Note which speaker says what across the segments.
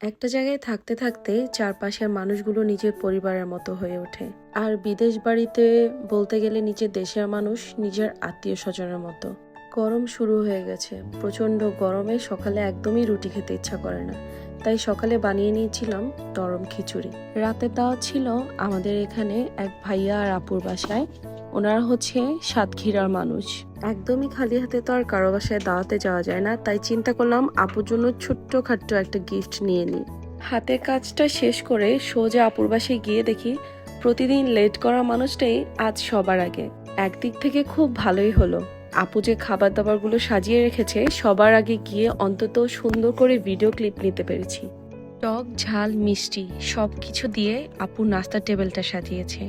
Speaker 1: একটা জায়গায় থাকতে থাকতে চারপাশের মানুষগুলো নিজের পরিবারের মতো হয়ে ওঠে। আর বিদেশ বাড়িতে বলতে গেলে নিজের দেশের মানুষ নিজের আত্মীয় স্বজনের মতো। গরম শুরু হয়ে গেছে। প্রচণ্ড গরমে সকালে একদমই রুটি খেতে ইচ্ছা করে না। তাই সকালে বানিয়ে নিয়েছিলাম নরম খিচুড়ি। রাতে দাওয়াত ছিল আমাদের এখানে এক ভাইয়া আর আপুর বাসায়। ওনারা হচ্ছে সাতক্ষীরার মানুষ। একদমই খালি হাতে তো আর কারও বাসায় দাওয়াতে যাওয়া যায় না তাই চিন্তা করলাম আপুর জন্য ছোট্ট খাট্ট একটা গিফট নিয়ে নিই। হাতের কাজটা শেষ করে সোজা আপুর বাসায় গিয়ে দেখি প্রতিদিন লেট করা মানুষটাই আজ সবার আগে। একদিক থেকে খুব ভালোই হলো। আপু যে খাবার দাবারগুলো সাজিয়ে রেখেছে সবার আগে গিয়ে অন্তত সুন্দর করে ভিডিও ক্লিপ নিতে পেরেছি। টক ঝাল মিষ্টি সব কিছু দিয়ে আপু নাস্তার টেবিলটা সাজিয়েছে।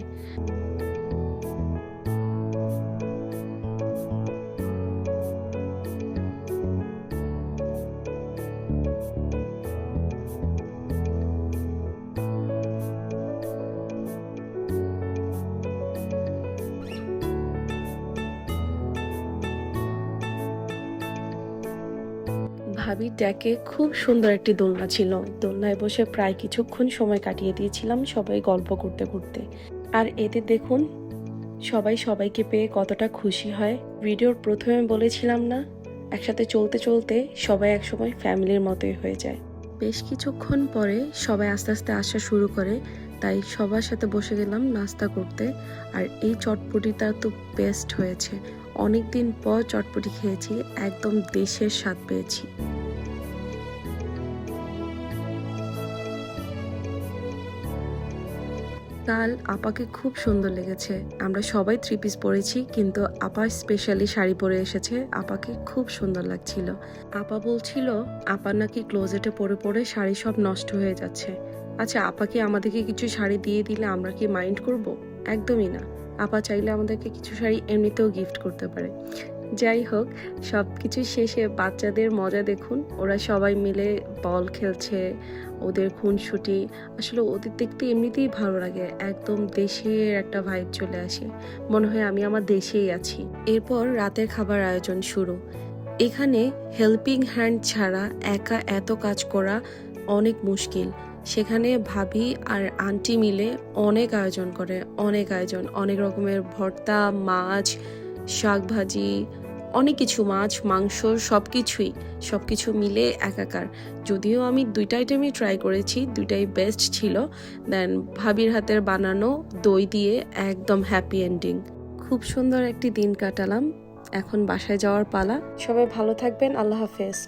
Speaker 1: ভাবির ডেকে খুব সুন্দর একটি দোলনা ছিল। দোলনায় বসে প্রায় কিছুক্ষণ সময় কাটিয়ে দিয়েছিলাম সবাই গল্প করতে করতে। আর এতে দেখুন, সবাই সবাইকে পেয়ে কতটা খুশি হয়। ভিডিওর প্রথমে বলেছিলাম না, একসাথে চলতে চলতে সবাই একসময় ফ্যামিলির মতোই হয়ে যায়। বেশ কিছুক্ষণ পরে সবাই আস্তে আস্তে আসা শুরু করে, তাই সবার সাথে বসে গেলাম নাস্তা করতে। আর এই চটপটিটা তো বেস্ট হয়েছে। অনেক দিন পর চটপটি খেয়েছি, একদম দেশের স্বাদ পেয়েছি। কাল আপাকে খুব সুন্দর লেগেছে। আমরা সবাই থ্রি পিস পরেছি, কিন্তু আপা স্পেশালি শাড়ি পরে এসেছে। আপাকে খুব সুন্দর লাগছিল। আপা বলছিল, আপা নাকি ক্লোজেটে পরে পরে শাড়ি সব নষ্ট হয়ে যাচ্ছে। আচ্ছা আপাকে আমাদেরকে কিছু শাড়ি দিয়ে দিলে আমরা কি মাইন্ড করব? একদমই না। আপা চাইলে আমাদেরকে কিছু শাড়ি এমনিতেও গিফট করতে পারে। যাই হোক সব কিছু শেষে বাচ্চাদের মজা দেখুন। ওরা সবাই মিলে বল খেলছে, ওদের খুনসুটি। আসলে ওদের দেখতে এমনিতেই ভালো লাগে, একদম দেশের একটা ভাইব চলে আসে। মনে হয় আমি আমার দেশেই আছি। এরপর রাতের খাবার আয়োজন শুরু। এখানে হেল্পিং হ্যান্ড ছাড়া একা এত কাজ করা অনেক মুশকিল। সেখানে ভাবি আর আন্টি মিলে অনেক আয়োজন করে, অনেক আয়োজন। অনেক রকমের ভর্তা, মাছ শাক ভাজি অনেক কিছু, মাছ, মাংস সব কিছুই সব কিছু মিলে একাকার। যদিও আমি দুইটা আইটেমই ট্রাই করেছি, দুইটাই বেস্ট ছিল। দেন ভাবির হাতের বানানো দই দিয়ে একদম হ্যাপি এন্ডিং খুব সুন্দর একটি দিন কাটালাম। এখন বাসায় যাওয়ার পালা। সবাই ভালো থাকবেন। আল্লাহ হাফেজ।